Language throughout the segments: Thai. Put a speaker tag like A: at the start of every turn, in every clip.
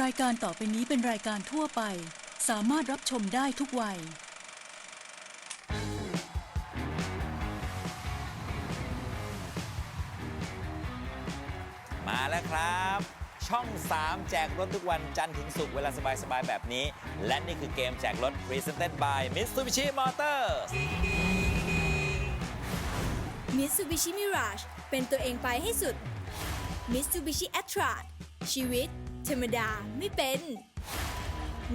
A: รายการต่อไปนี้เป็นรายการทั่วไป สามารถรับชมได้ทุกวัย
B: มาแล้วครับ ช่อง 3 แจกรถทุกวันจันทร์ถึงศุกร์เวลาสบาย ๆ แบบนี้ และนี่คือเกมแจกรถ Presented by Mitsubishi Motors
C: Mitsubishi Mirage เป็นตัวเองไปให้สุด Mitsubishi a t r a ชีวิต ธรรมดาไม่เป็น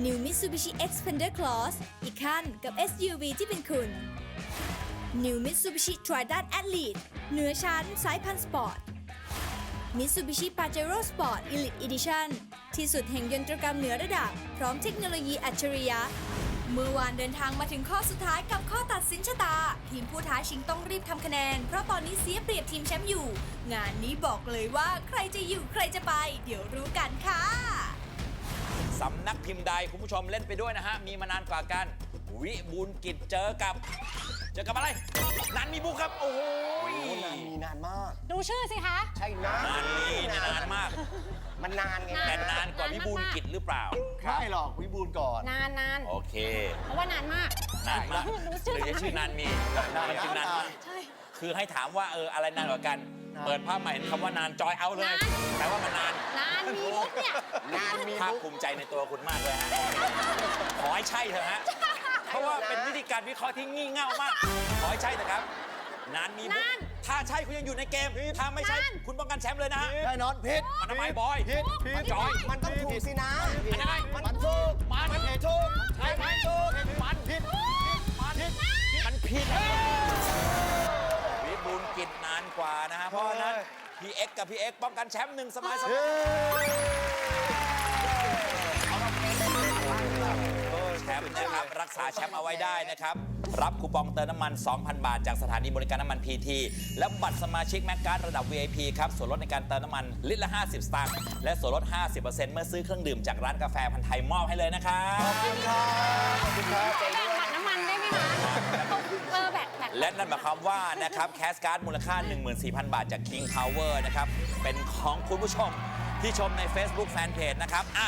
C: New Mitsubishi Xpander Cross อีกขั้นกับ SUV ที่เป็นคุณ New Mitsubishi Triton Athlete เหนือชั้นสายพันธุ์สปอร์ต Mitsubishi Pajero Sport Elite Edition ที่สุดแห่งยนตรกรรมเหนือระดับ พร้อมเทคโนโลยีอัจฉริยะ เมื่อวานเดินทางมาถึงข้อสุดท้ายกับข้อตัดสินชะตา ทีมผู้ท้าชิงต้องรีบทำคะแนน เพราะตอนนี้เสียเปรียบทีมแชมป์อยู่ งานนี้บอกเลยว่าใครจะอยู่ใครจะไป เดี๋ยวรู้กันค่ะ
B: สำนักพิมพ์ใดคุณผู้ชมเล่นไปด้วยนะฮะ มีมานานกว่ากัน วิบูลย์กิจเจอกับ เจอกับอะไร นันมีบุกครับ โอ้โห
D: โอ้นานมีนานมาก
E: ดูชื่อสิคะ
D: ใช่นาน
B: นานนี่เนี่ยนานมาก
D: มันนานไง
B: แต่นานกว่าวิบูลย์กิจหรือเปล่า
D: ไม่หรอกวิบูลย์ก่อน
E: นานนาน
B: โอเค
E: เพราะว่านานมาก
B: นานมาก
E: รู้
B: ห
E: ชื่อ
B: รือจะชื่อนานมี
D: นาน
B: มันชื่อนานมาก
E: ใช่
B: คือให้ถามว่าเอออะไรนานกว่ากัน
D: นาน
B: เปิดภาพมาเห็นคำว่านานจอยเอาเลย
E: นาน
B: แต่ว่ามันนาน
E: นานมีมุกเนี่ย
D: นานมี
B: ภาค
D: มุก
B: ภูมิใจในตัวคุณมากเลยฮะขอให้ใช่เถอะฮะเพราะว่าเป็นวิธีการวิเคราะห์ที่งี่เง่ามาก ขอให้ใช่เถอะครับ นานมีมุก
E: นาน
B: ถ้าใช่คุณยังอยู่ในเกม ถ้าไม่ใช่
E: นาน
B: คุณป้องกันแชมป์เลยนะฮะ
D: แน่นอนผิด
B: มันทำไมบอย
D: ผิดผิด
B: จอย
D: มันต้องถูกสินะ
B: มันยังไง
D: มันถูก
B: มัน
D: มันผิดถูก
B: ใช่ไหม
D: มันถูก
B: มัน
D: ผิด
B: มันมันผิดวิบูลย์กิจนานกว่านะฮะเพราะฉะนั้นพี่เอ็กกับพี่เอ็กป้องกันแชมป์หนึ่งสมัยสมั
D: เฮ้
B: ย มป์นะครับรักษาแชมป์เอาไว้ได้นะครับ รับคูปองเติมน้ำมัน 2,000 บาท จากสถานีบริการน้ำมัน PT และบัตรสมาชิกแม็กการ์ดระดับ VIP ครับส่วนลดในการเติมน้ำมันลิตรละ 50 สตางค์และส่วนลด 50%เมื่อซื้อเครื่องดื่มจากร้านกาแฟพันธ์ไทยมอบให้เลยนะครับ
D: ขอบคุณครับขอบคุณครับใจ
E: แบ่
D: ด้
E: ง
D: วย
E: บัตรน้ำมันได้ไหมคะเออแบ่งแบ่ง
B: และนั่นหมายความว่านะครับแคสการ์ดมูลค่า 14,000 บาทจาก King Power นะครับเป็นของคุณผู้ชมที่ชมใน Facebook Fanpage นะครับอะ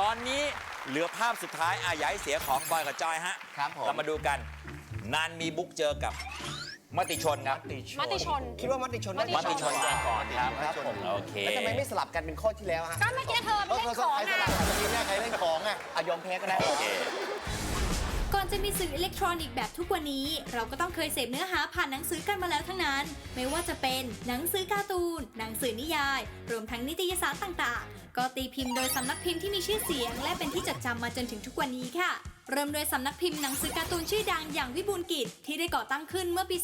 B: ตอนนี้ เหลือภาพสุดท้ายอะอย่าให้เสียของบอยกับจอยฮะ
D: ครับผม
B: เรามาดูกัน นานมีบุ๊กเจอกับมติชนครับ
E: มติชน
D: คิดว่ามติชน
E: มติ
B: มติชนมาก่อนครับ
D: ครับผม
B: โอเค
D: แล้วทำไมไม่สลับกันเป็นข้อที่แล้วฮะ
E: ก็เมื่อกี้เธอไม่เล่นของ
D: ใครส
E: ไง
D: ลับกันทีแรกใครเล่นของอะอะยอมแพ้ก็ได้
B: โอเค
C: ก่อน จะมีสื่ออิเล็กทรอนิกส์แบบทุกวันนี้ เราก็ต้องเคยเสพเนื้อหาผ่านหนังสือกันมาแล้วทั้งนั้น ไม่ว่าจะเป็นหนังสือการ์ตูน หนังสือนิยาย รวมทั้งนิตยสารต่างๆ ก็ตีพิมพ์โดยสำนักพิมพ์ที่มีชื่อเสียง และเป็นที่จดจำมาจนถึงทุกวันนี้ค่ะ เริ่มโดยสำนักพิมพ์หนังสือการ์ตูนชื่อดังอย่างวิบูลกิจ ที่ได้ก่อตั้งขึ้นเมื่อปี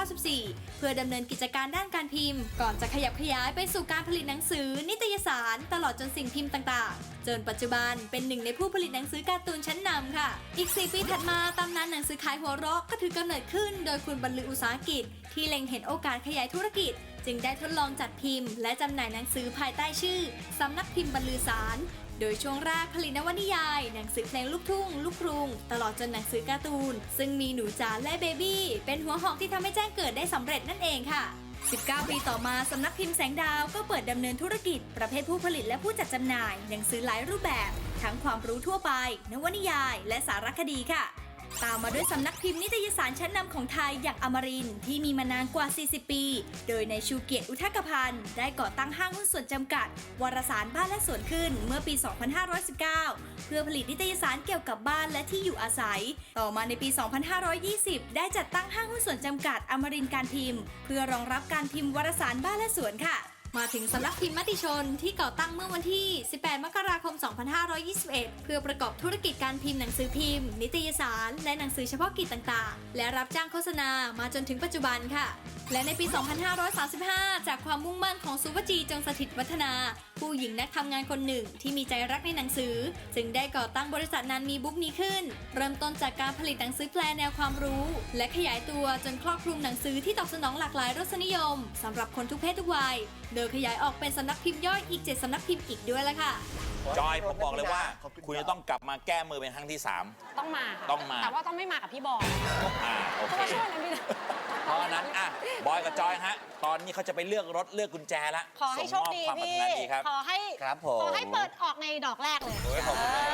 C: 2494 เพื่อดำเนินกิจการด้านการพิมพ์ ก่อนจะขยับขยายไปสู่การผลิตหนังสือ นิตยสาร ตลอดจนสิ่งพิมพ์ต่างๆจนปัจจุบันเป็นหนึ่งในผู้ผลิตหนังสือการ์ตูนชั้นนำค่ะ อีก 4 ปีถัดมาตำนานหนังสือขายหัวเราะก็ถือกำเนิดขึ้น โดยคุณบรรลืออุตสาหกิจ ที่เล็งเห็นโอกาสขยายธุรกิจ จึงได้ทดลองจัดพิมพ์ และจำหน่ายหนังสือภายใต้ชื่อสำนักพิมพ์บรรลือสาร โดยช่วงแรกผลิตนวนิยาย หนังสือเพลงลูกทุ่ง ลูกกรุง ตลอดจนหนังสือการ์ตูน ซึ่งมีหนูจ๋าและเบบี้เป็นหัวหอกที่ทำให้แจ้งเกิดได้สำเร็จนั่นเองค่ะ 19 ปีต่อมาสำนักพิมพ์แสงดาวก็เปิดดำเนินธุรกิจ ประเภทผู้ผลิตและผู้จัดจำหน่าย หนังสือหลายรูปแบบ ทั้งความรู้ทั่วไป นวนิยาย และสารคดีค่ะ ตามมาด้วยสำนักพิมพ์นิตยสารชั้นนำของไทยอย่างอมรินที่มีมานานกว่า 40 ปี โดยในชูเกียรติอุทกพันธ์ได้ก่อตั้งห้างหุ้นส่วนจำกัด วารสารบ้านและสวนขึ้นเมื่อปี 2519 เพื่อผลิตนิตยสารเกี่ยวกับบ้านและที่อยู่อาศัย ต่อมาในปี 2520 ได้จัดตั้งห้างหุ้นส่วนจำกัดอมรินการพิมพ์ เพื่อรองรับการพิมพ์วารสารบ้านและสวนค่ะ มาถึงสำนักพิมพ์มติชนที่ก่อตั้งเมื่อวันที่ 18 มกราคม 2521 เพื่อประกอบธุรกิจการพิมพ์หนังสือพิมพ์ นิตยสาร และหนังสือเฉพาะกิจต่างๆ และรับจ้างโฆษณามาจนถึงปัจจุบันค่ะและในปี 2535 จากความมุ่งมั่นของสุวจีจงสถิตวัฒนา ผู้หญิงนักทำงานคนหนึ่งที่มีใจรักในหนังสือ จึงได้ก่อตั้งบริษัทนันมีบุ๊กนี้ขึ้น เริ่มต้นจากการผลิตหนังสือแปลแนวความรู้ และขยายตัวจนครอบคลุมหนังสือที่ตอบสนองหลากหลายรสนิยมสำหรับคนทุกเพศทุกวัย โดยขยายออกเป็นสำนักพิมพ์ย่อยอีก 7สำนักพิมพ์อีกด้วยละค่ะ
B: จอยผมบอกเลยว่า
D: ขอบคุณ
B: คุณจะต้องกลับมาแก้มือเป็นครั้งที่ 3
E: ต้องมาค่ะ
B: ต้องมา
E: แต่ว่าต้องไม่มากับพี่บอย
B: อ่าโอ
E: เพราะ
B: เค
E: ว่าช่วงนั้นพี่
B: เพราะฉะนั้นอะบอยกับจอยฮะ ตอนนี้เขาจะไปเลือกรถเลือกกุญแจแล้ว
E: ขอให้โชคดี
B: ส่งมอบความปราร
E: พี่
B: ถนาดีครับ
E: ขอให้
D: ครับผม
E: ขอให้เปิดออกในดอกแรกเลย
B: โอ้ยขอบคุณมาก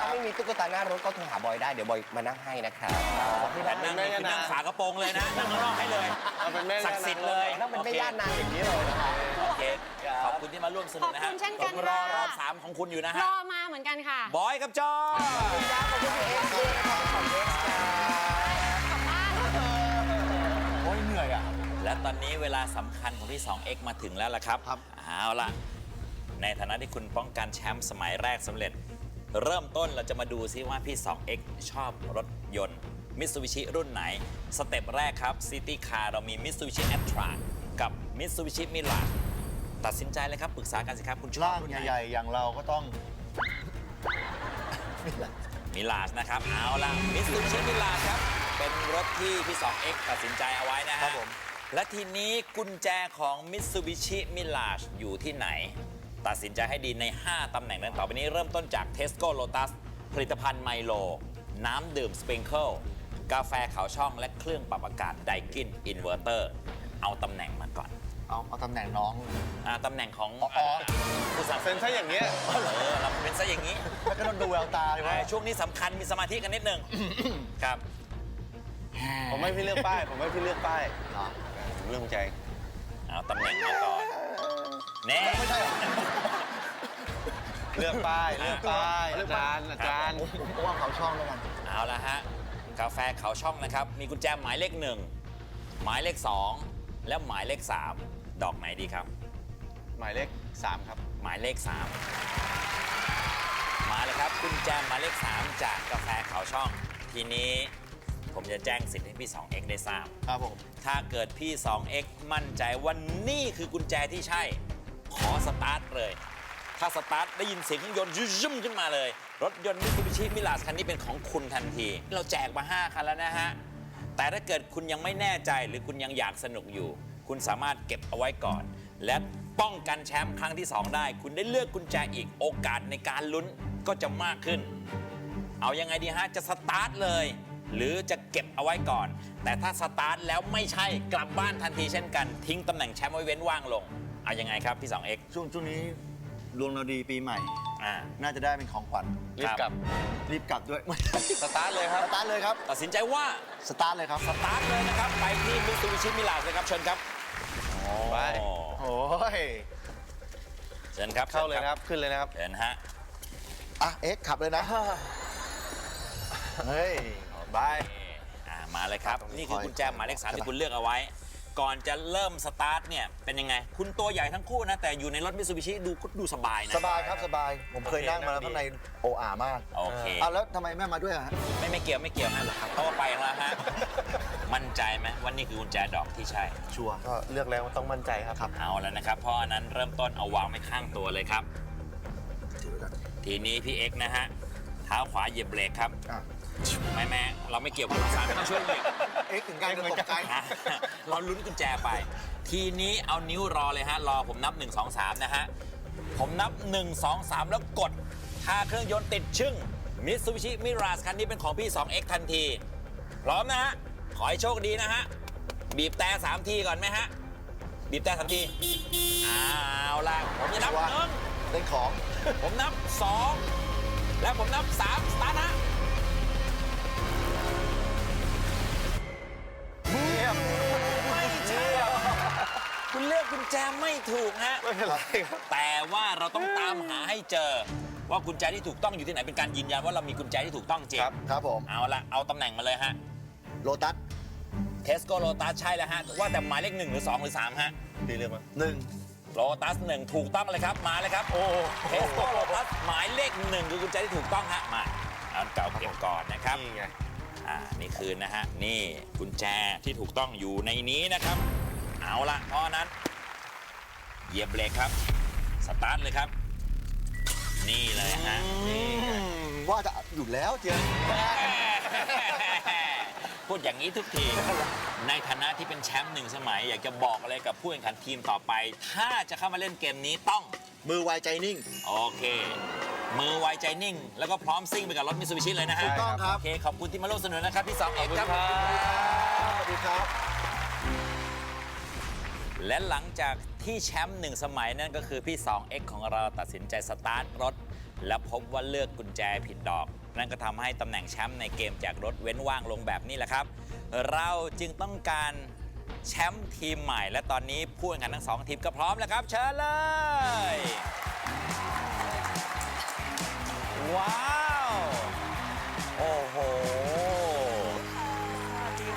D: ถ้าไม่มีตุ๊กตาหน้ารถก็โทรหาบอยได้เดี๋ยวบอยมานั่งให้นะครับบอกพี่
B: แต่
D: นะ
B: นั่งนี่คือนั่งขากระโปรงเลยนะ นั่งข้างนอกให้เลย
F: เอาเป็นแม่
B: ศักดิ์สิทธิ์เลย
D: นั่งเป็นแม่ย่านนางอย่างนี้เลยนะครับ
B: โอเคขอบคุณที่มาร่วมสนุกนะฮะ
E: ขอบคุณเช่นกัน
B: ผมรอ
E: ค่ะ
B: รอบสามของคุณอยู่นะ
E: ร
B: ฮะ
E: อมาเหมือนกันค่ะ
B: บอยกับจอย
D: ขอบคุณพี่เอ็กซ์ด้วยนะครับขอบคุณเอ็กซ์ครับ
E: กลับบ้าน
D: โอ้ยเห นื่อยอะ
B: และตอนนี้เวลาสำคัญของพี่ 2X มาถึงแล้วล่ะครับ
D: ครับ
B: เอาล่ะ ในฐานะที่คุณป้องกันแชมป์สมัยแรกสำเร็จ เริ่มต้นเราจะมาดูซิว่าพี่ 2X ชอบรถยนต์มิ t ซูบิชิรุ่นไหน สเต็ปแรกครับซิตี้คาร์เรามีมิ t ซูบิชิแอ t ทร a กับมิ t ซูบิชิมิลาตัดสินใจเลยครับปรึกษากันสิครับคุณชอบ
F: ร่าง
B: รุ่นไหน
F: ใหญ่ๆ อย่างเราก็ต้อง
B: มิลาสนะครับ เอาล่ะมิ t ซูบิชิมิลาครับ เป็นรถที่พี่ 2X ตัดสินใจเอาไว้นะฮะ
F: ครับผม
B: และทีนี้กุญแจของ Mitsubishi Mirage อยู่ที่ไหน ตัดสินใจให้ดีใน 5 ตำแหน่งนั้นต่อไปนี้เริ่มต้นจาก Tesco Lotus ผลิตภัณฑ์ไมโล น้ำดื่ม Sprinkle กาแฟขาวช่องและเครื่องปรับอากาศไดกินอินเวอร์เตอร์เอาตำแหน่งมาก่อน
F: เอาเอาตำแหน่งน้อง
B: อาตำแหน่งของ
F: อ๋ออ๋อ
B: ผู้สนับส
F: เป็
B: นุ
F: น
B: น
F: ซะอย่างเงี้ย
B: เออเราเป็นซะอย่างนี้
F: แล้วก็ต้องดูแววตาเลยว่า
B: ช่วงนี้สำคัญมีสมาธิกันนิดนึงครับ
F: ผมไม่พี่เลือกป้าย ผมไม่พี่เลือกป้ายผมเลือกกุญแจ
B: เอาตำแหน่งมาก่อนเน่
F: ไม่ใช่หรอเลือกป้ายเลือกป้ายอาจารย์อาจารย์
D: ผมก็ว่าเขาช่องแล้วกัน
B: เอาละฮะกาแฟเขาช่องนะครับ มีกุญแจหมายเลขหนึ่งหมายเลขสองและหมายเลขสามดอกไหนดีครับ
F: หมายเลข3ครับ
B: หมายเลขสามมาเลยครับกุญแจหมายเลขสามจากกาแฟเขาช่อง ทีนี้ ผมจะแจ้งสิทธิ์ให้พี่ 2x ได้ทราบ
F: ครับผม
B: ถ้าเกิดพี่ 2x มั่นใจว่านี่คือกุญแจที่ใช่ ขอสตาร์ทเลย ถ้าสตาร์ทได้ยินเสียงเครื่องยนต์ยุ่มขึ้นมาเลย รถยนต์มิตซูบิชิมิลาสคันนี้เป็นของคุณทันที เราแจกมา 5 คันแล้วนะฮะ แต่ถ้าเกิดคุณยังไม่แน่ใจหรือคุณยังอยากสนุกอยู่ คุณสามารถเก็บเอาไว้ก่อน และป้องกันแชมป์ครั้งที่ 2 ได้ คุณได้เลือกกุญแจอีกโอกาสในการลุ้นก็จะมากขึ้น เอายังไงดีฮะ จะสตาร์ทเลย หรือจะเก็บเอาไว้ก่อน แต่ถ้าสตาร์ทแล้วไม่ใช่กลับบ้านทันทีเช่นกัน ทิ้งตำแหน่งแชมป์ไว้เว้นว่างลงเอายังไงครับพี่ 2x
F: ช่วงช่วงนี้ดวงเราดีปีใหม่
B: อ่า
F: น่าจะได้เป็นของขวัญ
B: รีบกลับ
F: รีบกลับด้วย
D: สตาร์ทเลยครับสตาร์ทเลยครับ
B: ตัดสินใจว่า
F: สตาร์ทเลยครับ
B: สตาร์ทเลยนะครับ ไปที่มิตซูบิชิมิลาสเลยครับเชิญครับ
F: ไป
B: โอ้
F: โอ้ย
B: เชิญครับ
F: เข้าเลยนะครับ ขึ้นเลยนะครับ
B: เชิญฮะ
D: อะ เอ็กซ์ขับเลยนะ
F: เฮ้ย บาย
B: อ่ามาเลยครับ
F: ตรงนี้
B: นี่คือ
F: คอย
B: กุญแจหมายเลขสาม
F: ใช่ปะ
B: ที่คุณเลือกเอาไว้ ก่อนจะเริ่มสตาร์ทเนี่ยเป็นยังไง คุณตัวใหญ่ทั้งคู่นะ แต่อยู่ในรถมิตซูบิชิดูดูสบายนะ
F: สบายครับสบาย ผมเคยนั่งมาแล้วข้างในโออามาก
B: โอเค
F: เอาแล้วทำไมแม่มาด้วยอะฮะ
B: ไม่ไม่เกี่ยวไม่เกี่ยวฮะเพราะว่าไปแล้วฮะ มั่นใจไหมว่านี่คือกุญแจดอกที่ใช่
F: ชัวร์ก็เลือกแล้วต้องมั่นใจครับครับ
B: เอาแล้วนะครับ เพราะอันนั้นเริ่มต้นเอาวางไว้ข้างตัวเลยครับ
F: ถือไว้ก่อน
B: ทีนี้พี่เอ็กซ์นะฮะ เท้าขวาเหยียบเบรกครับ
F: อะ
B: แม่แม่เราไม่เกี่ยวกับภาษาไม่ต้องช่วยเหยียบ
F: เอ็กซ์ถึงการตกใจ
B: อะเราลุ้นกุญแจไป ทีนี้เอานิ้วรอเลยฮะ รอผมนับ 1 2 3 นะฮะ ผมนับ 1 2 3 แล้วกด ถ้าเครื่องยนต์ติดชึ่งมิตซูบิชิมิราสคันนี้เป็นของพี่ 2X ทันที พร้อมนะฮะ ขอให้โชคดีนะฮะ บีบแต่3ทีก่อนไหมฮะ บีบแต่สามทีเอาล่ะผมจะนับ
F: ว่า
B: หนึ่ง
F: เล่นของ
B: ผมนับ 2 และผมนับ 3 สตาร์ทฮะ เลือกกุญแจไม่ถูกฮะ
F: ไม่เป็นไรครับ
B: แต่ว่าเราต้องตามหาให้เจอ ว่ากุญแจที่ถูกต้องอยู่ที่ไหนเป็นการยืนยันว่าเรามีกุญแจที่ถูกต้องจริง
F: ครับครับผม
B: เอาละเอาตำแหน่งมาเลยฮะ
F: โลตัส
B: เทสโก้โ o ตัสใช่แล้วฮะว่าแต่หมายเลขหนึ่งหรือ2หรือ3ฮะ
F: พี่เลือกมาหนึ่ง
B: โ o ตัสหนึ่งถูกต้องเลยครับมาเลยครับโอ้เทสโก้โ o ตัสหมายเลขหนึ่งคือกุญแจที่ถูกต้องฮะมาเอาเก่าเก็บก่อนนะครับ
F: นี่ไง
B: อ่านี่คือนะฮะนี่กุญแจที่ถูกต้องอยู่ในนี้นะครับ เอาละเพราะฉะนั้นเหยียบเบรกครับ สตาร์ทเลยครับ นี่เลยฮะ
F: ว่าจะอยู่แล้วเจีย
B: พูดอย่างนี้ทุกที ในฐานะที่เป็นแชมป์หนึ่งสมัย อยากจะบอกอะไรกับผู้แข่งขันทีมต่อไป ถ้าจะเข้ามาเล่นเกมนี้ต้อง
F: มือไวใจนิ่ง
B: โอเค มือไวใจนิ่ง แล้วก็พร้อมซิ่งไปกับรถมิตซูบิชิเลยนะฮะ
F: ถูกต้องครับ
B: โอเค ขอบคุณที่มาร่วมสนุนนะครับ พี่สองเอกครับ
F: สวัสดีครับ
B: และหลังจากที่แชมป์หนึ่งสมัยนั่นก็คือพี่ 2X ของเราตัดสินใจสตาร์ทรถ และพบว่าเลือกกุญแจผิดดอก นั่นก็ทำให้ตำแหน่งแชมป์ในเกมจากรถเว้นว่างลงแบบนี้แหละครับ เราจึงต้องการแชมป์ทีมใหม่ และตอนนี้ผู้แข่งขันทั้งสองทีมก็พร้อมแล้วครับ เชิญเลย ว้าว โอ้โห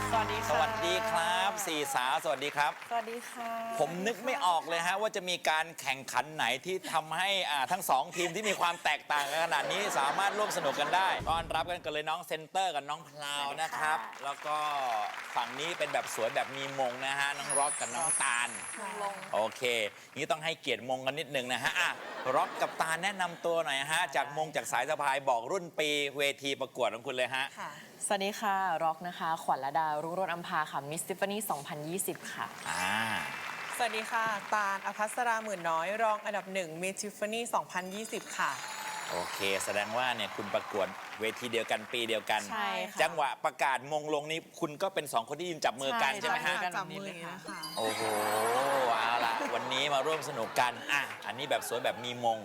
G: สวัสดี
B: สวัสดีครับ สี่สาวสวัสดีครับ
G: สวัสดีค่ะ
B: ผมนึกไม่ออกเลยฮะว่าจะมีการแข่งขันไหนที่ทำให้อ่าทั้งสองทีมที่มีความแตกต่างกันขนาดนี้สามารถร่วมสนุกกันได้ต้อนรับกันกันเลยน้องเซนเตอร์กับน้องพลาวนะครับ แล้วก็ฝั่งนี้เป็นแบบสวยแบบมีมงนะฮะน้องร็อกกับน้องตาล
G: ลง
B: โอเค นี่ต้องให้เกียรติมงกันนิดนึงนะฮะอะร็อกกับตาลแนะนำตัวหน่อยฮะ จากมงจากสายสะพายบอกรุ่นปีเวทีประกวดของคุณเลยฮะ
G: ค่ะ สวัสดีค่ะ ร็อกนะคะ ขวัญระดา รุ่งโรจน์อัมพาค่ะ มิส s ิฟฟานี่2020 ค่ะ
B: อ่า
H: สวัสดีค่ะ ตาลอภัสราหมื่นน้อย รองอันดับหนึ่งมิทิฟฟานี่2020 ค่ะ
B: โอเค แสดงว่าเนี่ยคุณประกวดเวทีเดียวกันปีเดียวกัน
G: ใช่ค่ะ
B: จังหวะประกาศมงลงนี้คุณก็เป็นสองคนที่ยืนจับมือกันใช่ไหมฮะ
G: กัน
H: จับมืออย่างนี้ค่ะ
B: โอ้โห เอาละวันนี้มาร่วมสนุกกัน อะ อันนี้แบบสวยแบบมีมง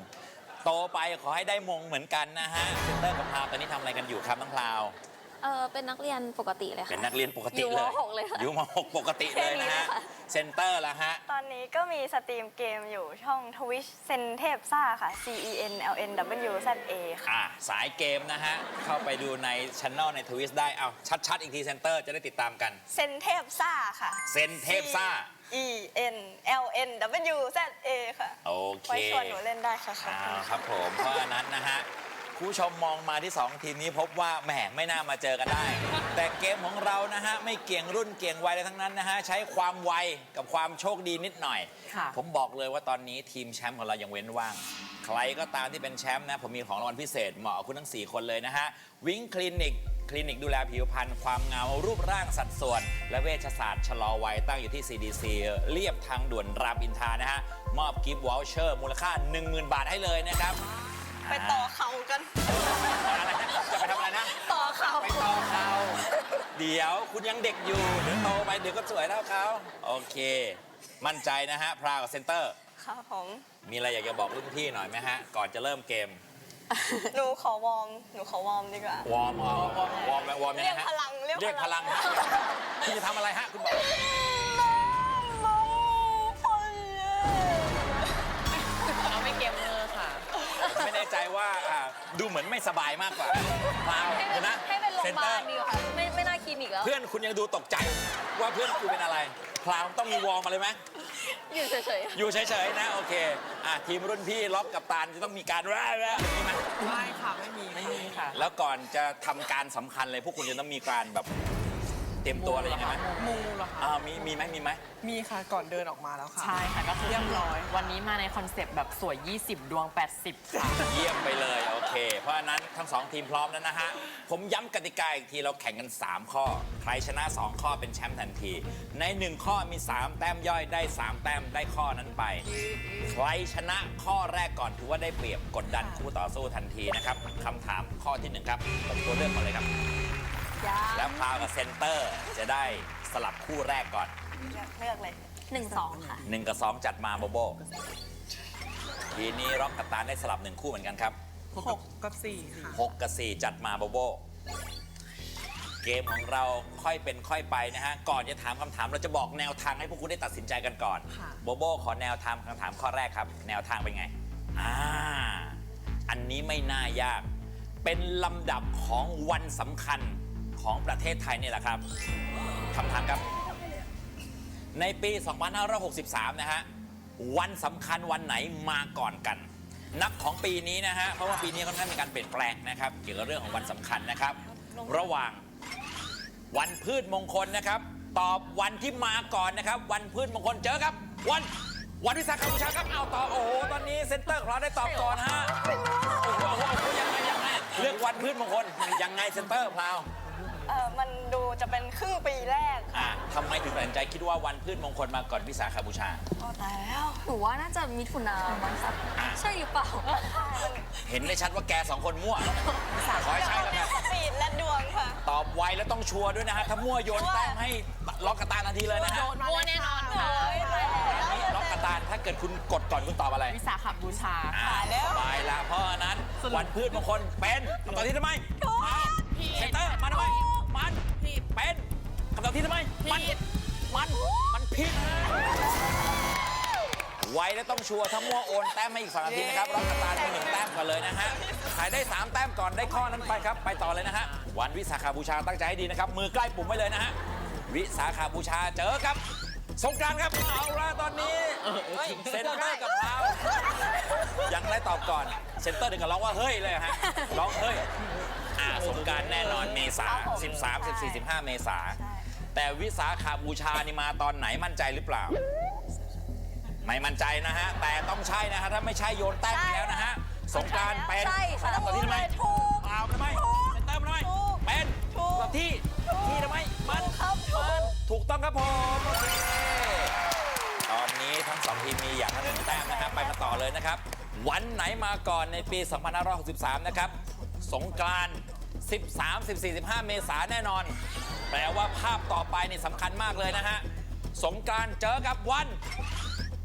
B: โตไปขอให้ได้มงเหมือนกันนะฮะเซนเตอร์กับพราวตอนนี้ทำอะไรกันอยู่ครับน้องพราว
I: เออเป็นนักเรียนปกติเลยค่ะ
B: เป็นนักเรียนปกติ
I: อยู่
B: เลย
I: มหกเลยค่ะ
B: อยู่มหกปกติเลยนะฮะ
I: แค่นี้เลยค่ะ
B: เซนเตอร์ละฮะ
I: ตอนนี้ก็มีสตรีมเกมอยู่ช่องทวิชเซนเทพซ่าค่ะ C E N L N W Z A ค่ะ
B: อะสายเกมนะฮะ เข้าไปดูในชันแนลในทวิสได้เอาชัด ๆ อีกทีเซนเตอร์จะได้ติดตามกัน
I: เซนเทพซ่าค่ะ
B: เซนเทพซ่า
I: E N L N W Z A ค่ะ
B: โอเค
I: ไว้ชวนหนูเล่นได้ค่ะขอบ
B: อ่า
I: คุณ
B: ครับผมเพราะฉะนั้นนะฮะ ผู้ชมมองมาที่ 2 ทีมนี้พบว่าแหมไม่น่ามาเจอกันได้ แต่เกมของเรานะฮะ ไม่เกี่ยงรุ่นเกี่ยงวัยอะไรทั้งนั้นนะฮะ ใช้ความไวกับความโชคดีนิดหน่อย
G: ค่ะ
B: ผมบอกเลยว่าตอนนี้ทีมแชมป์ของเรายังเว้นว่าง ใครก็ตามที่เป็นแชมป์นะ ผมมีของรางวัลพิเศษเหมาะกับคุณทั้ง 4 คนเลยนะฮะวิงคลินิกคลินิกดูแลผิวพรรณความเงารูปร่างสัดส่วน และเวชศาสตร์ชะลอวัยตั้งอยู่ที่ CDC เรียบทางด่วนรามอินทรานะฮะมอบกิฟต์วอลเชอร์มูลค่า 10,000 บาทให้เลยนะครับ
I: ไปต่อเขากัน
B: อะไรนะจะไปทำอะไรนะ
I: ต่อเขา
B: ไปต่อเขา เดี๋ยวคุณยังเด็กอยู่ เดี๋ยวโตไปเดี๋ยวก็สวยเท่าเขาโอเค มั่นใจนะฮะ พราวกับเซนเตอร์
I: ค่ะผม
B: มีอะไรอยากจะบอกรุ่นพี่หน่อยไหมฮะ ก่อนจะเริ่มเกม
I: หนูขอวอร์มหนูขอวอร์มดีกว่า
B: วอร์มวอร์มวอร์มวอร์มวอร์มยังไงฮะ
I: เรียกพลังเรียกพลัง
B: เรียกพลังฮะคุณจะทำอะไรฮะ คุณบอก ใจว่าอ่าดูเหมือนไม่สบายมากกว่าพราวเดี๋ยวนะ
I: ให้เป็นโรงพ
B: เซ
I: ยาน
B: เต
I: บา
B: อ
I: ล
B: ร์
I: ดีกว่าค่ะไม่ไม่น่าคลินิกแล้ว
B: เพื่อนคุณยังดูตกใจว่าเพื่อนคุณเป็นอะไรพราวต้องมีวอร์มมาเลยไหม
I: อยู่เฉย
B: อยู่เฉยๆ นะ โอเค อะ ทีมรุ่นพี่ล็อกกับตาลจะต้องมีการแร่แร่มีไหม
H: ไม่ค่ะ ไม่มี
G: ไม่มีค่ะ
B: แล้วก่อนจะทำการสำคัญเลยพวกคุณจะต้องมีการแบบ เตรียมตัวอะไรยังไงไหม
H: มูเหรอคะ
B: อ่ามีมีไหมมีไหม
H: มีค่ะก่อนเดินออกมาแล้วค่ะ
G: ใช่ค่ะก็คือ
H: เรียบร้อย
G: วันนี้มาในคอนเซปต์แบบสวย 20 ดวง 80ค่ะ
B: เยี่ยมไปเลย โอเค เพราะฉะนั้นทั้งสองทีมพร้อมแล้วนะฮะ ผมย้ำกติกาอีกทีเราแข่งกัน 3 ข้อ ใครชนะ 2 ข้อเป็นแชมป์ทันที ใน 1 ข้อมี 3 แต้มย่อยได้ 3 แต้มได้ข้อนั้นไป ใครชนะข้อแรกก่อนถือว่าได้เปรียบกดดันคู่ต่อสู้ทันทีนะครับคำถามข้อที่หนึ่งครับผมตัวเลือกก่อนเลยครับ
I: ๆ ยา
B: แล้วพาวกับเซนเตอร์จะได้สลับคู่แรกก่อน
I: เลือกเลยหนึ่งสองค่ะ
B: 1 กับ 2 จัดมาโบโบทีนี้ร็อกกับตาลได้สลับหนึ่งคู่เหมือนกันครับ
H: 6กับ4ค่ะ
B: 6 กับ 4 จัดมาโบโบ เกมของเราค่อยเป็นค่อยไปนะฮะ ก่อนจะถามคำถามเราจะบอกแนวทางให้พวกคุณได้ตัดสินใจกันก่อน
H: ค่ะ
B: โบโบขอแนวทางคำถามข้อแรกครับ แนวทางเป็นไง อ่า อันนี้ไม่น่ายาก เป็นลำดับของวันสำคัญ ของประเทศไทยนี่แหละครับคำถามครับ ในปี 2563 นะฮะ วันสำคัญวันไหนมาก่อนกัน นับของปีนี้นะฮะ เพราะว่าปีนี้ค่อนข้างมีการเปลี่ยนแปลงนะครับ เกี่ยวกับเรื่องของวันสำคัญนะครับ ระหว่างวันพืชมงคลนะครับ ตอบวันที่มาก่อนนะครับ วันพืชมงคลเจอครับ วันวันวิสาขบูชาครับเอาต่อโอ้โหตอนนี้เซนเตอร์ของเราได้ตอบก่อนฮะโอ้โหโอ้โอ้โหยังไงยังไงเลือกวันพืชมงคลยังไงเซนเตอร์พลาว
I: เออมันดูจะเป็นครึ่งปีแรก
B: อะทำไมถึงตัดสินใจคิดว่าวันพืชมงคลมาก่อนวิสาขบูชา
I: อ๋อตายแล้ว หนูว่าน่าจะมิถุนามั้งครับใช่หรือเปล่า
B: เห็นได้ชัดว่าแกสองคนมั่ว ขอให้ใช่แล้วกัน
I: สปีดและดวงค่ะ
B: ตอบไวแล้วต้องชัวร์ด้วยนะฮะ ถ้ามั่วโยนแต้มให้ล็อกกระตาทันทีเลยนะฮะ
I: มัวแน่นอนค่ะ
B: ตาลถ้าเกิดคุณกดก่อนคุณตอบอะไร
G: วิสาขบูชา
B: อ่าสบายละเพราะฉะนั้นวันพืชมงคลเป็นคำตอบที่ทำไมมาเซนเตอร์มาทำไมมัน เป็นคำตอบที่ทำไมมันมันมันผิดไวและต้องชัวร์ถ้ามั่วโอนแต้มให้อีกสองนาทีนะครับรับกระตาลไปหนึ่งแต้มก่อนเลยนะฮะขายได้ 3 แต้มก่อนได้ข้อนั้นไปครับ ไปต่อเลยนะฮะ วันวิสาขาบูชาตั้งใจให้ดีนะครับ มือใกล้ปุ่มไว้เลยนะฮะ วิสาขาบูชาเจอครับ สงกรานต์ครับ เอาละตอนนี้เฮ้ยเซนเตอร์กับเรายังได้ตอบก่อน เซนเตอร์ถึงกับร้องว่าเฮ้ยเลยฮะ ร้องเฮ้ย อ่าสงกรารแน่นอนเมษา13 14 15 เมษา แต่วิสาขาบูชานี่มาตอนไหนมั่นใจหรือเปล่า ไม่มั่นใจนะฮะ แต่ต้องใช่นะฮะ ถ้าไม่ใช่โยนแต้มอีกแล้วนะฮะ สงกรารเป็น
I: ใช่ค่ะ
B: ตอบที่ทำไม
I: ถูก
B: เปล่าทำไมเซนเตอร์ทำไม
I: ถูก
B: เป็น
I: ถูก
B: ตอบที่ที่ทำไมมัน
I: ครับถูก
B: มันถูกต้องครับผมโอเคตอนนี้ทั้งสองทีมมีอย่างละหนึ่งแต้มนะฮะไปกันต่อเลยนะครับ วันไหนมาก่อนในปี 2563 นะครับ สงกรานต์13 14 15 เมษายนแน่นอน แปลว่าภาพต่อไปนี่สำคัญมากเลยนะฮะ สงกรานต์เจอกับวัน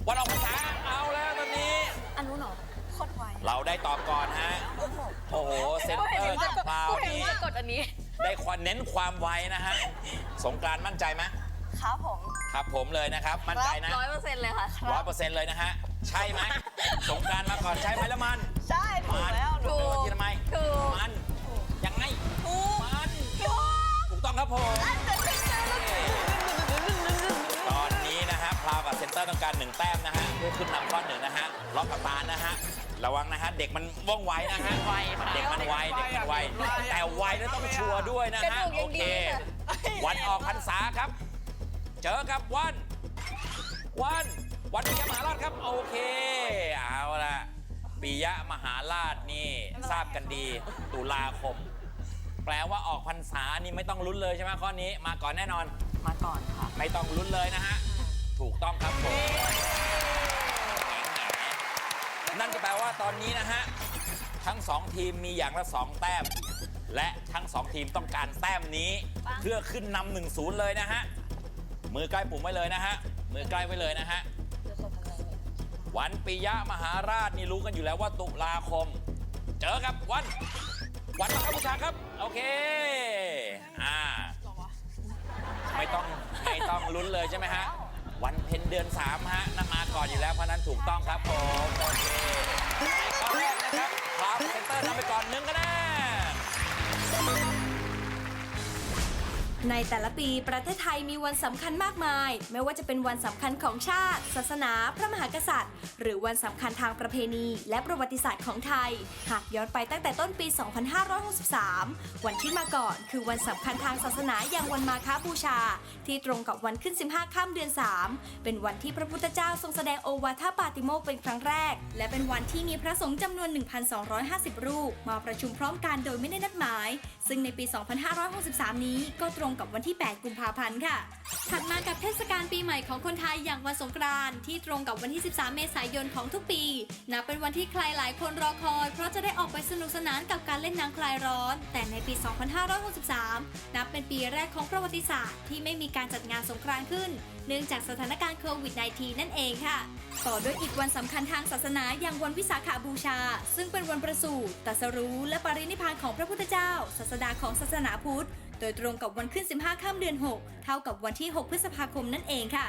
B: วันออกพรรษาเอาแล้วตอนนี้
I: อันนู้นเหรอโคตรไว
B: เราได้ตอบก่อนฮะ โอ้โห เซนเตอร์กับพราวนี่
I: กดอันนี้
B: ได้ความเน้นความไวนะฮะ สงกรานต์มั่นใจไหม
I: ครับผม
B: ครับผมเลยนะครับ มั่นใจนะ
I: ร้อยเปอร์เซ็นต์เลยค่ะ
B: ร้อยเปอร์เซ็นต์เลยนะฮะ ใช่ไหม สงกรานต์มาก่อนใช่ไหมแล้วมัน
I: ใช่ถูกแล้ว
B: มันะล็อกกับตานะฮะ ระวังนะฮะ เด็กมันว่องไวนะฮะ
G: ไวค่ะ
B: เด็กมันไว เด็กมันไว แต่ไวแล้วต้องชัวร์ด้วยนะ
I: กระ
B: ฮะ
I: ดูก
B: โอ
I: ยัง
B: เค
I: ดีค่ะ
B: วันออกพรรษาครับ เจอกับวัน วัน วันปิยะมหาราชครับ โอเค เอาละปิยะมหาราชนี่ทราบกันดี ตุลาคม แปลว่าออกพรรษานี่ไม่ต้องลุ้นเลยใช่ไหมข้อนี้ มาก่อนแน่นอน
G: มาก่อนค่ะ
B: ไม่ต้องลุ้นเลยนะฮะ ถูกต้องครับผมนั่นก็แปลว่าต อนนี้นะฮะ ทั้งสองทีมมีอย่างละสองแต้ม และทั้งสองทีมต้องการแต้มนี้ เพื่อขึ้นนำหนึ่งศูนย์เลยนะฮะ มือใกล้ปุ่มไว้เลยนะฮะ มือใกล้ไว้เลยนะฮะ วันปิยะมหาราชนี่รู้กันอยู่แล้วว่าตุลาคม เจอกับวัน วันมาครับบูชาครับ โอเค อ่า ไม่ต้องไม่ต้องลุ้นเลยใช่ไหมฮะวัน เพ็ญเดือน3ฮะนั่นมาก่อนอยู่แล้วเพราะนั้นถูกต้องครับผมโอเคในข้อแรกนะครับพร้อมเซนเตอร์นำไปก่อนหนึ่งคะแนน
C: ในแต่ละปีประเทศไทยมีวันสำคัญมากมาย ไม่ว่าจะเป็นวันสำคัญของชาติ ศาสนา พระมหากษัตริย์ หรือวันสำคัญทางประเพณี และประวัติศาสตร์ของไทย หากย้อนไปตั้งแต่ต้นปี 2563 วันที่มาก่อนคือวันสำคัญทางศาสนาอย่างวันมาฆบูชา ที่ตรงกับวันขึ้น 15ค่ำเดือน 3 เป็นวันที่พระพุทธเจ้าทรงแสดงโอวาทปาติโมกเป็นครั้งแรก และเป็นวันที่มีพระสงฆ์จำนวน 1,250 รูปมาประชุมพร้อมกันโดยไม่ได้นัดหมาย ซึ่งในปี 2563 นี้ก็ตรงกับวันที่ 8 กุมภาพันธ์ค่ะ ถัดมากับเทศกาลปีใหม่ของคนไทยอย่างวันสงกรานต์ที่ตรงกับวันที่ 13 เมษายนของทุกปี นับเป็นวันที่ใครหลายคนรอคอย เพราะจะได้ออกไปสนุกสนานกับการเล่นน้ำคลายร้อน แต่ในปี 2563 นับเป็นปีแรกของประวัติศาสตร์ที่ไม่มีการจัดงานสงกรานต์ขึ้น เนื่องจากสถานการณ์โควิด -19 นั่นเองค่ะต่อด้วยอีกวันสำคัญทางศาสนาอย่างวันวิสาขาบูชา ซึ่งเป็นวันประสูติตรัสรู้และปรินิพพานของพระพุทธเจ้า ศาสดาของศาสนาพุทธ โดยตรงกับวันขึ้น 15 ค่ำเดือน 6 เท่ากับวันที่ 6 พฤษภาคมนั่นเองค่ะ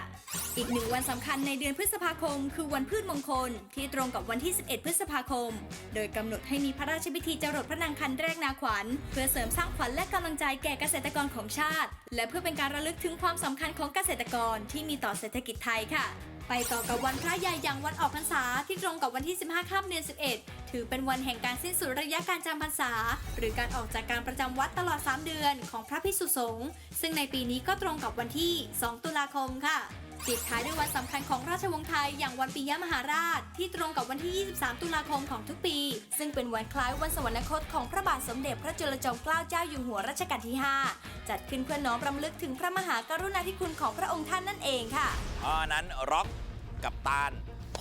C: อีกหนึ่งวันสำคัญในเดือนพฤษภาคม คือวันพืชมงคล ที่ตรงกับวันที่ 11 พฤษภาคม โดยกำหนดให้มีพระราชพิธีจรดพระนางคันแรกนาขวัญ เพื่อเสริมสร้างขวัญและกำลังใจแก่เกษตรกรของชาติ และเพื่อเป็นการระลึกถึงความสำคัญของเกษตรกรที่มีต่อเศรษฐกิจไทยค่ะ ไปต่อกับวันพระใหญ่อย่างวันออกพรรษาที่ตรงกับวันที่ 15ค่ำเดือน 11 ถือเป็นวันแห่งการสิ้นสุดระยะการจำพรรษา หรือการออกจากการประจำวัดตลอด 3 เดือนของพระภิกษุสงฆ์ซึ่งในปีนี้ก็ตรงกับวันที่ 2 ตุลาคมค่ะ ปิดท้ายด้วยวันสำคัญของราชวงศ์ไทยอย่างวันปิยมหาราช ที่ตรงกับวันที่ 23 ตุลาคมของทุกปี ซึ่งเป็นวันคล้ายวันสวรรคตของพระบาทสมเด็จพระจุลจอมเกล้าเจ้าอยู่หัวรัชกาลที่ 5 จัดขึ้นเพื่อน้อมรำลึกถึงพระมหากรุณาธิคุณของพระองค์ท่านนั่นเองค่ะ
B: เพราะฉะนั้นร็อกกับตาล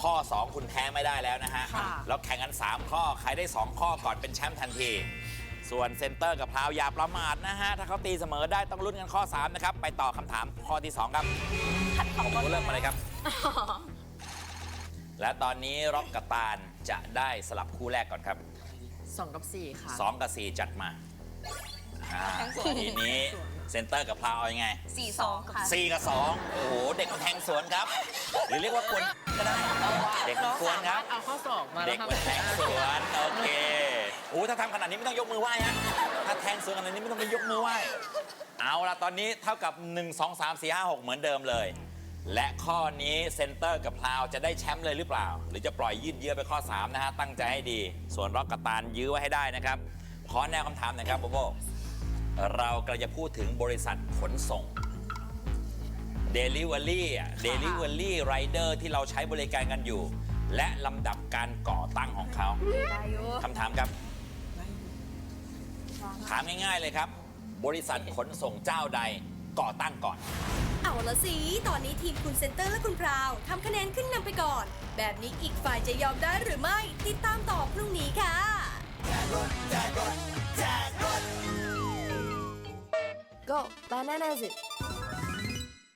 B: ข้อ 2 คุณแพ้ไม่ได้แล้วนะฮะ
G: ค่ะ
B: แล้วแข่งกัน 3 ข้อ ใครได้ 2 ข้อก่อนเป็นแชมป์ทันที ส่วนเซนเตอร์กับพราวอย่าประมาทนะฮะ ถ้าเขาตีเสมอได้ต้องลุ้นกันข้อ 3 นะครับ ไปต่อคำถามข้อที่ 2 ครับโอ้เริ่มมาเลยครับ และตอนนี้ร็อกกับตาลจะได้สลับคู่แรกก่อนครับ
G: 2กับ4ค่ะ
B: 2 กับ 4 จัดมาอ่าทีนี้เซนเตอร์กับพลาวเอายังไง
I: สี่สองค่ะ
B: 4 กับ 2 โอ้โห เด็กมันแทงสวนครับ หรือเรียกว่ากวนก็ได้เด็กมันกวนครับ
G: เอาข้อสอบมาแล้
B: เด็
G: ว
B: ก
G: ทำ
B: มันแทงสวนโอเคโอ้ถ้าทำขนาดนี้ไม่ต้องยกมือไหว้ฮะถ้าแทงสวนขนาดนี้ไม่ต้องไปยกมือไหว้ เอาละตอนนี้เท่ากับ 1 2 3 4 5 6 เหมือนเดิมเลย และข้อนี้เซนเตอร์กับพลาวจะได้แชมป์เลยหรือเปล่า หรือจะปล่อยยืดเยื้อไปข้อ 3 นะฮะ ตั้งใจให้ดี ส่วนร็อกกับตาลยื้อไว้ให้ได้นะครับ ขอแนวคำถามหน่อยครับโบโบ เรากำลังจะพูดถึงบริษัทขนส่ง Delivery อะ Delivery Rider ที่เราใช้บริการกันอยู่ และลำดับการก่อตั้งของเขาคำถามครับ ถามง่ายๆเลยครับ บริษัทขนส่งเจ้าใดก่อตั้งก่อน
C: เอาละสิ ตอนนี้ทีมคุณเซนเตอร์และคุณพราวทำคะแนนขึ้นนำไปก่อน แบบนี้อีกฝ่ายจะยอมได้หรือไม่ ติดตามต่อพรุ่งนี้ค่ะ
J: バナナズ。